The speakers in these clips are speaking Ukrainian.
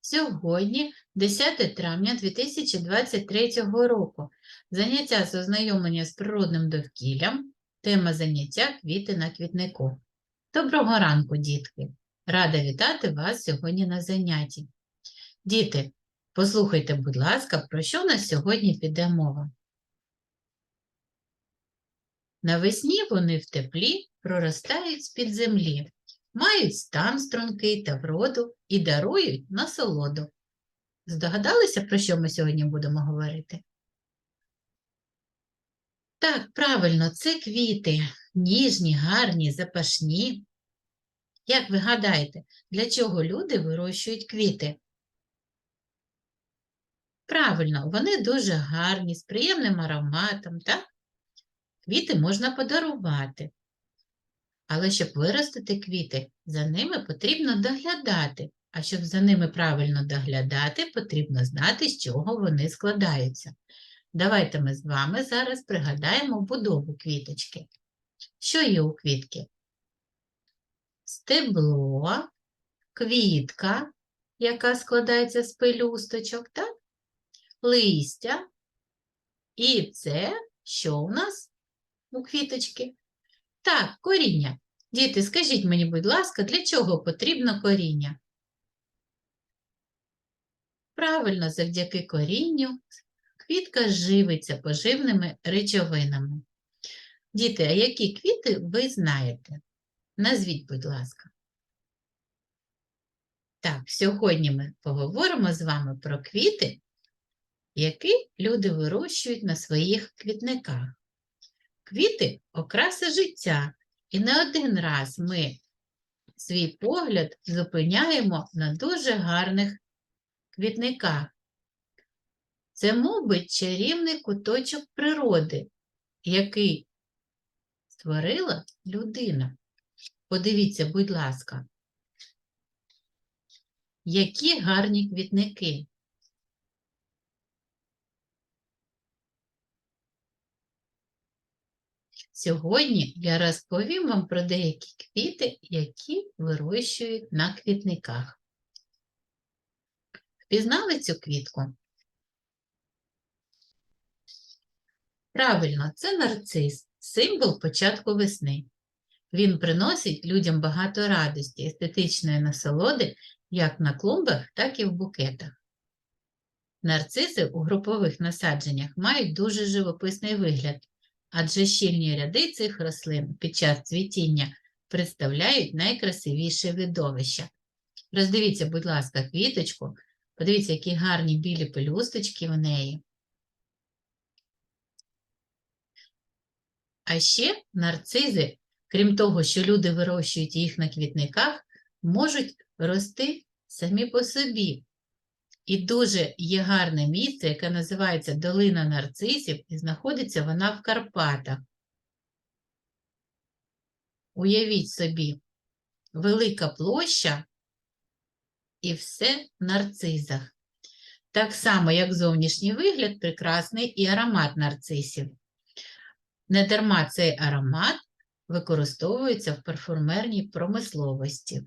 Сьогодні 10 травня 2023 року. Заняття з ознайомлення з природним довкіллям. Тема заняття квіти на квітнику. Доброго ранку, дітки! Рада вітати вас сьогодні на занятті. Діти, послухайте, будь ласка, про що у нас сьогодні піде мова. Навесні вони в теплі проростають з-під землі, мають стан стрункий та вроду і дарують насолоду. Здогадалися, про що ми сьогодні будемо говорити? Так, правильно, це квіти, ніжні, гарні, запашні. Як ви гадаєте, для чого люди вирощують квіти? Правильно, вони дуже гарні, з приємним ароматом, так? Квіти можна подарувати. Але щоб виростити квіти, за ними потрібно доглядати. А щоб за ними правильно доглядати, потрібно знати, з чого вони складаються. Давайте ми з вами зараз пригадаємо будову квіточки. Що є у квітки? Стебло, квітка, яка складається з пелюсточок, так? листя. І це що у нас у квіточки? Так, коріння. Діти, скажіть мені, будь ласка, для чого потрібно коріння? Правильно, завдяки корінню квітка живиться поживними речовинами. Діти, а які квіти ви знаєте? Назвіть, будь ласка. Так, сьогодні ми поговоримо з вами про квіти, які люди вирощують на своїх квітниках. Квіти окраса життя, і не один раз ми свій погляд зупиняємо на дуже гарних квітниках. Це, мабуть, чарівний куточок природи, який створила людина. Подивіться, будь ласка, які гарні квітники. Сьогодні я розповім вам про деякі квіти, які вирощують на квітниках. Впізнали цю квітку? Правильно, це нарцис, символ початку весни. Він приносить людям багато радості, естетичної насолоди як на клумбах, так і в букетах. Нарциси у групових насадженнях мають дуже живописний вигляд, адже щільні ряди цих рослин під час цвітіння представляють найкрасивіше видовище. Роздивіться, будь ласка, квіточку, подивіться, які гарні білі пелюсточки в неї. А ще нарцизи, крім того, що люди вирощують їх на квітниках, можуть рости самі по собі. І дуже є гарне місце, яке називається Долина нарцисів, і знаходиться вона в Карпатах. Уявіть собі, велика площа і все в нарцизах. Так само, як зовнішній вигляд, прекрасний і аромат нарцисів. Недарма цей аромат використовується в парфумерній промисловості.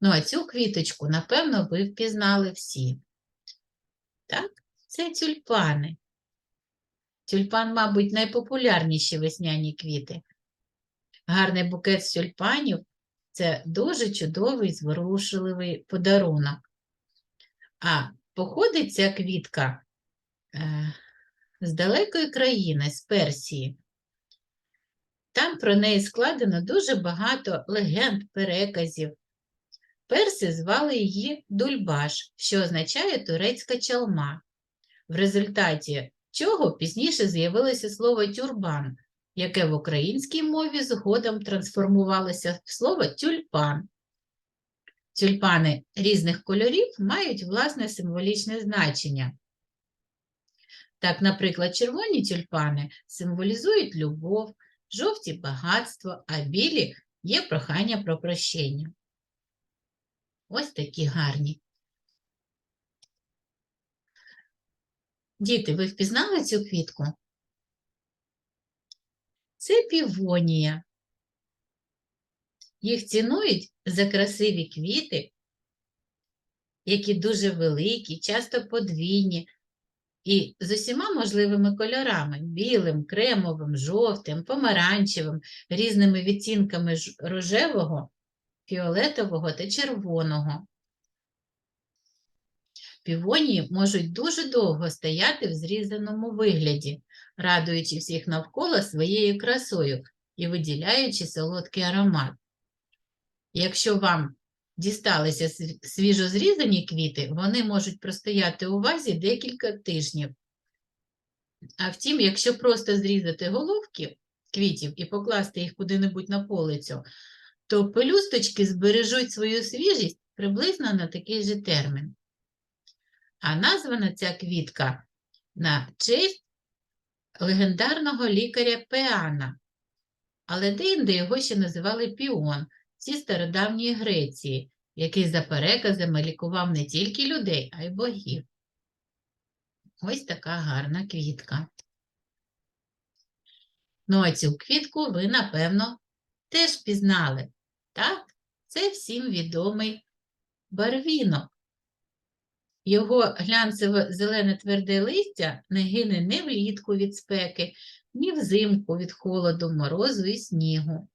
Ну, а цю квіточку, напевно, ви впізнали всі. Так, це тюльпани. Тюльпан, мабуть, найпопулярніші весняні квіти. Гарний букет з тюльпанів це дуже чудовий, зворушливий подарунок. А походить ця квітка е, з далекої країни, з Персії. Там про неї складено дуже багато легенд, переказів. Перси звали її Дульбаш, що означає турецька чалма, в результаті чого пізніше з'явилося слово тюрбан, яке в українській мові згодом трансформувалося в слово тюльпан. Тюльпани різних кольорів мають власне символічне значення. Так, наприклад, червоні тюльпани символізують любов, жовті багатство, а білі є прохання про прощення. Ось такі гарні. Діти, ви впізнали цю квітку? Це півонія. Їх цінують за красиві квіти, які дуже великі, часто подвійні, і з усіма можливими кольорами: білим, кремовим, жовтим, помаранчевим, різними відтінками рожевого, фіолетового та червоного. Півонії можуть дуже довго стояти в зрізаному вигляді, радуючи всіх навколо своєю красою і виділяючи солодкий аромат. Якщо вам дісталися сві- свіжо зрізані квіти, вони можуть простояти у вазі декілька тижнів. А втім, якщо просто зрізати головки квітів і покласти їх куди-небудь на полицю, то пелюсточки збережуть свою свіжість приблизно на такий же термін. А названа ця квітка на честь легендарного лікаря Пеана, але деінде його ще називали Піон зі стародавньої Греції, який за переказами лікував не тільки людей, а й богів. Ось така гарна квітка. Ну, а цю квітку ви, напевно, теж пізнали. Так, це всім відомий барвінок. Його глянцеве зелене тверде листя не гине ні влітку від спеки, ні взимку від холоду, морозу і снігу.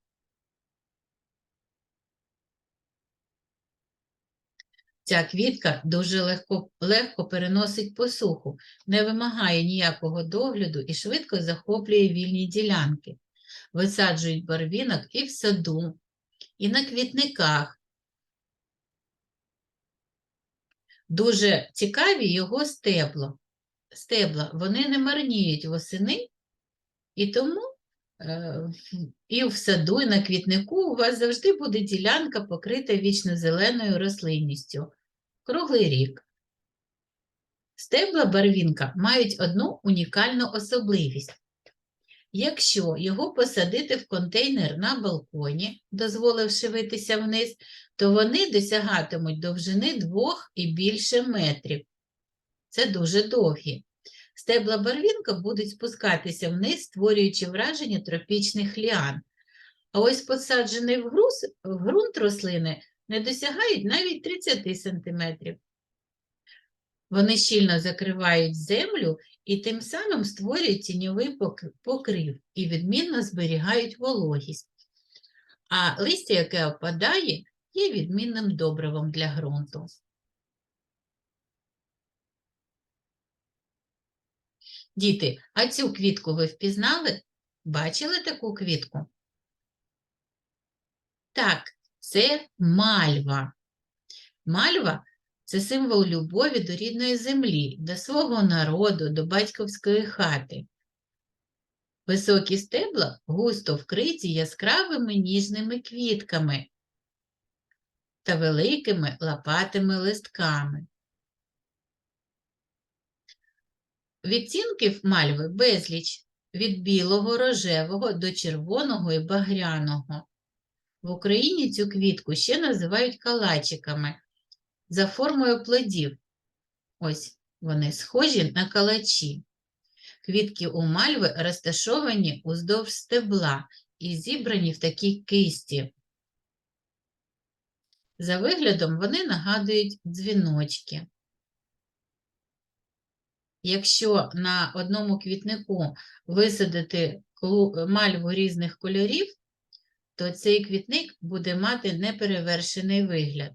Ця квітка дуже легко, легко переносить посуху, не вимагає ніякого догляду і швидко захоплює вільні ділянки. Висаджують барвінок і в саду, і на квітниках. Дуже цікаві його стебло. стебла. Вони не марніють восени, і тому е, і в саду, і на квітнику у вас завжди буде ділянка покрита вічно-зеленою рослинністю круглий рік. Стебла барвінка мають одну унікальну особливість. Якщо його посадити в контейнер на балконі, дозволивши витися вниз, то вони досягатимуть довжини 2 і більше метрів. Це дуже довгі. Стебла барвінка будуть спускатися вниз, створюючи враження тропічних ліан. А ось посаджений в, груз, в ґрунт рослини не досягають навіть 30 см. Вони щільно закривають землю і тим самим створюють тіньовий покрив і відмінно зберігають вологість. А листя, яке опадає, є відмінним добривом для ґрунту. Діти, а цю квітку ви впізнали? Бачили таку квітку? Так, це мальва. Мальва це символ любові до рідної землі, до свого народу, до батьківської хати. Високі стебла густо вкриті яскравими ніжними квітками та великими лопатими листками. Відтінків мальви безліч від білого, рожевого до червоного і багряного. В Україні цю квітку ще називають калачиками за формою плодів. Ось вони схожі на калачі. Квітки у мальви розташовані уздовж стебла і зібрані в такій кисті. За виглядом вони нагадують дзвіночки. Якщо на одному квітнику висадити мальву різних кольорів, то цей квітник буде мати неперевершений вигляд.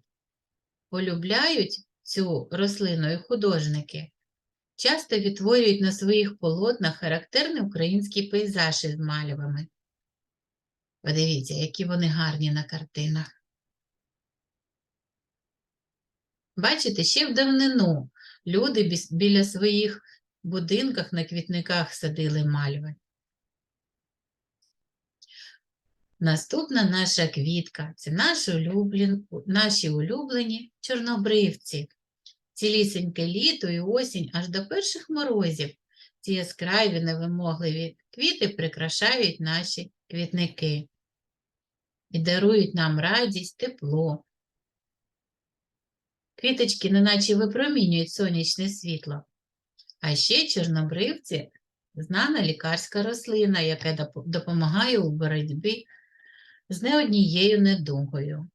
Полюбляють цю рослину і художники. Часто відтворюють на своїх полотнах характерний український пейзаж із мальвами. Подивіться, які вони гарні на картинах. Бачите, ще в давнину люди біля своїх будинках на квітниках садили мальви. Наступна наша квітка це наші улюблені, наші улюблені чорнобривці. Цілісіньке літо і осінь аж до перших морозів. Ці яскраві невимогливі квіти прикрашають наші квітники і дарують нам радість, тепло. Квіточки неначе випромінюють сонячне світло. А ще чорнобривці знана лікарська рослина, яка допомагає у боротьбі з не однією недугою.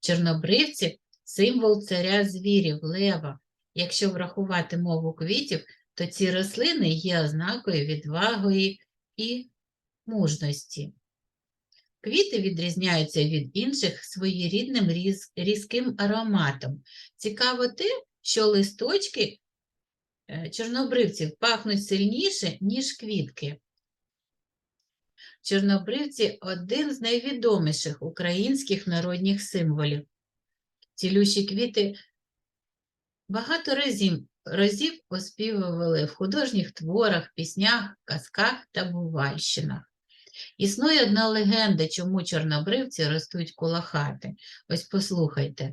Чорнобривці символ царя звірів, лева. Якщо врахувати мову квітів, то ці рослини є ознакою відваги і мужності. Квіти відрізняються від інших своєрідним різ- різким ароматом. Цікаво те, що листочки е, чорнобривців пахнуть сильніше, ніж квітки. Чорнобривці один з найвідоміших українських народних символів. Цілющі квіти багато разів, разів оспівували в художніх творах, піснях, казках та бувальщинах. Існує одна легенда, чому чорнобривці ростуть коло хати. Ось послухайте.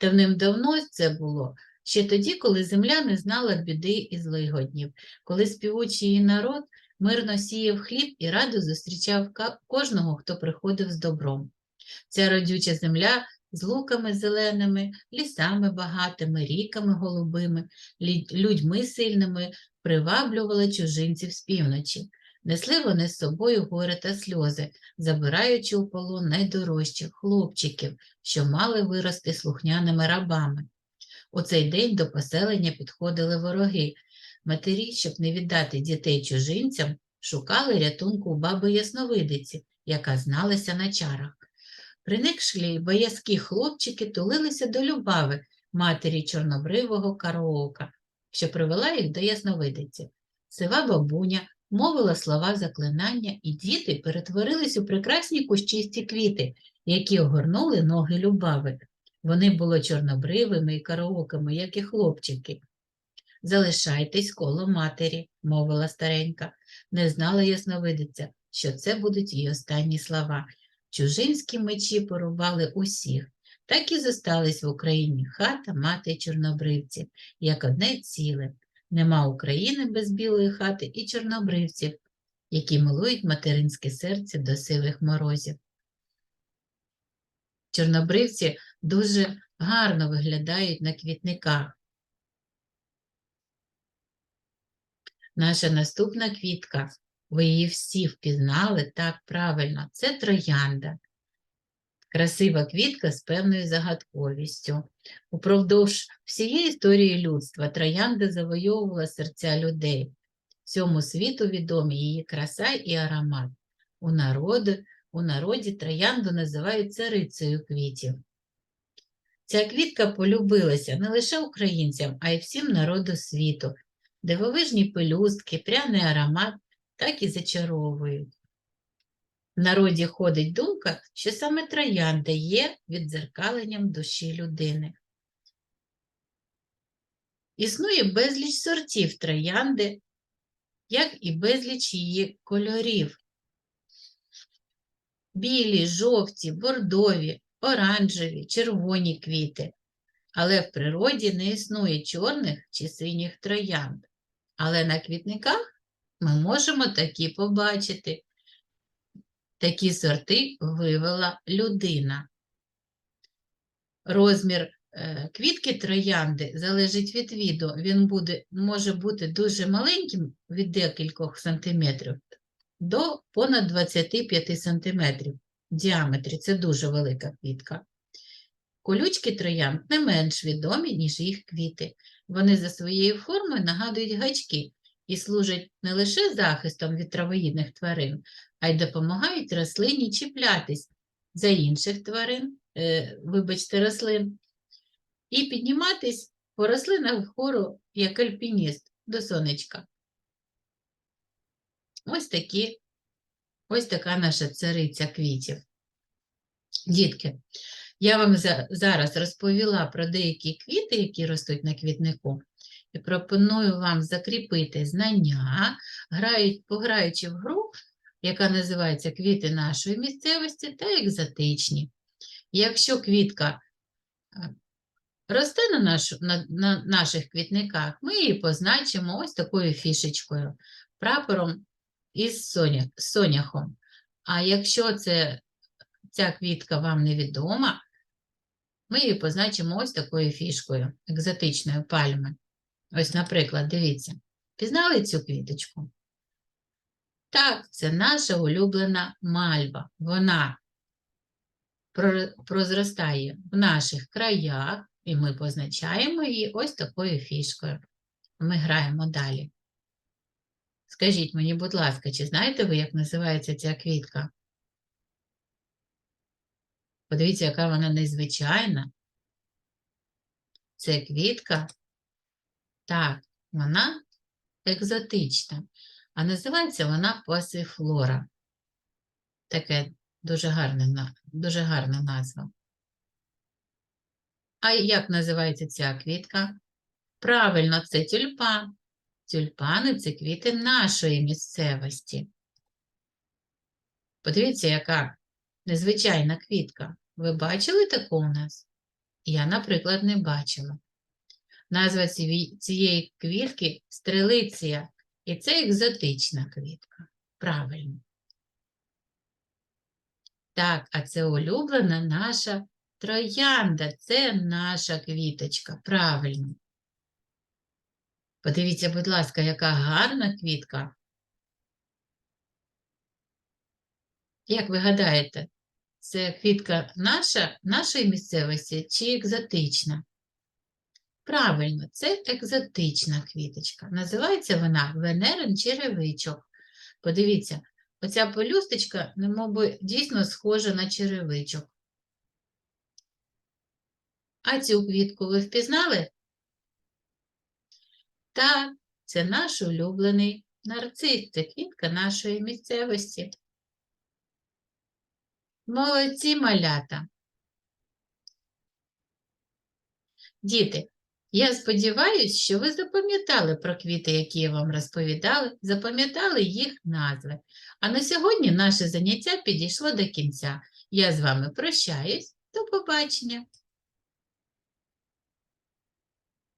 Давним-давно це було ще тоді, коли земля не знала біди і злигоднів, коли співучий народ мирно сіяв хліб і радо зустрічав кожного, хто приходив з добром. Ця родюча земля з луками зеленими, лісами багатими, ріками голубими, людьми сильними приваблювала чужинців з півночі. Несли вони з собою горе та сльози, забираючи у полон найдорожчих хлопчиків, що мали вирости слухняними рабами. У цей день до поселення підходили вороги. Матері, щоб не віддати дітей чужинцям, шукали рятунку у баби Ясновидиці, яка зналася на чарах. Приникшлі боязкі хлопчики тулилися до Любави, матері чорнобривого караока, що привела їх до Ясновидиці. Сива бабуня мовила слова заклинання, і діти перетворились у прекрасні кущисті квіти, які огорнули ноги Любави. Вони були чорнобривими і караоками, як і хлопчики. Залишайтесь коло матері, мовила старенька. Не знала ясновидиця, що це будуть її останні слова. Чужинські мечі порубали усіх. Так і зостались в Україні хата, мати і чорнобривці, як одне ціле. Нема України без білої хати і чорнобривців, які милують материнське серце до сивих морозів. Чорнобривці дуже гарно виглядають на квітниках. Наша наступна квітка, ви її всі впізнали так правильно, це троянда. Красива квітка з певною загадковістю. Упродовж всієї історії людства троянда завойовувала серця людей. Всьому світу відомі її краса і аромат. У народі, у народі троянду називають царицею квітів. Ця квітка полюбилася не лише українцям, а й всім народу світу. Дивовижні пелюстки, пряний аромат так і зачаровують. В народі ходить думка, що саме троянда є віддзеркаленням душі людини. Існує безліч сортів троянди, як і безліч її кольорів. Білі, жовті, бордові, оранжеві, червоні квіти. Але в природі не існує чорних чи синіх троянд. Але на квітниках ми можемо такі побачити. Такі сорти вивела людина. Розмір е, квітки троянди залежить від віду. Він буде, може бути дуже маленьким від декількох сантиметрів до понад 25 сантиметрів в діаметрі. Це дуже велика квітка. Колючки троянд не менш відомі, ніж їх квіти. Вони за своєю формою нагадують гачки і служать не лише захистом від травоїдних тварин, а й допомагають рослині чіплятись за інших тварин, е, вибачте, рослин, і підніматись по рослинах вгору, як альпініст, до сонечка. Ось такі, ось така наша цариця квітів. Дітки, я вам за- зараз розповіла про деякі квіти, які ростуть на квітнику, і пропоную вам закріпити знання, грають, пограючи в гру, яка називається Квіти нашої місцевості та екзотичні. Якщо квітка е, росте на, нашу, на, на наших квітниках, ми її позначимо ось такою фішечкою, прапором із соня, соняхом. А якщо це, ця квітка вам невідома, ми її позначимо ось такою фішкою, екзотичною пальми. Ось, наприклад, дивіться, пізнали цю квіточку? Так, це наша улюблена мальва. Вона прозростає в наших краях, і ми позначаємо її ось такою фішкою. Ми граємо далі. Скажіть мені, будь ласка, чи знаєте ви, як називається ця квітка? Подивіться, яка вона незвичайна. Це квітка. Так, вона екзотична. А називається вона пасифлора. Таке дуже гарне, дуже гарна назва. А як називається ця квітка? Правильно, це тюльпан. Тюльпани це квіти нашої місцевості. Подивіться, яка незвичайна квітка. Ви бачили таку у нас? Я, наприклад, не бачила. Назва цієї- квітки стрелиція, і це екзотична квітка. Правильно. Так, а це улюблена наша троянда. Це наша квіточка. Правильно. Подивіться, будь ласка, яка гарна квітка. Як ви гадаєте, це квітка наша, нашої місцевості чи екзотична? Правильно, це екзотична квіточка. Називається вона Венерин черевичок. Подивіться, оця пелюсточка, немовби, дійсно схожа на черевичок. А цю квітку ви впізнали? Так, це наш улюблений нарцис, це квітка нашої місцевості. Молодці малята. Діти, я сподіваюся, що ви запам'ятали про квіти, які я вам розповідала, запам'ятали їх назви. А на сьогодні наше заняття підійшло до кінця. Я з вами прощаюсь. До побачення!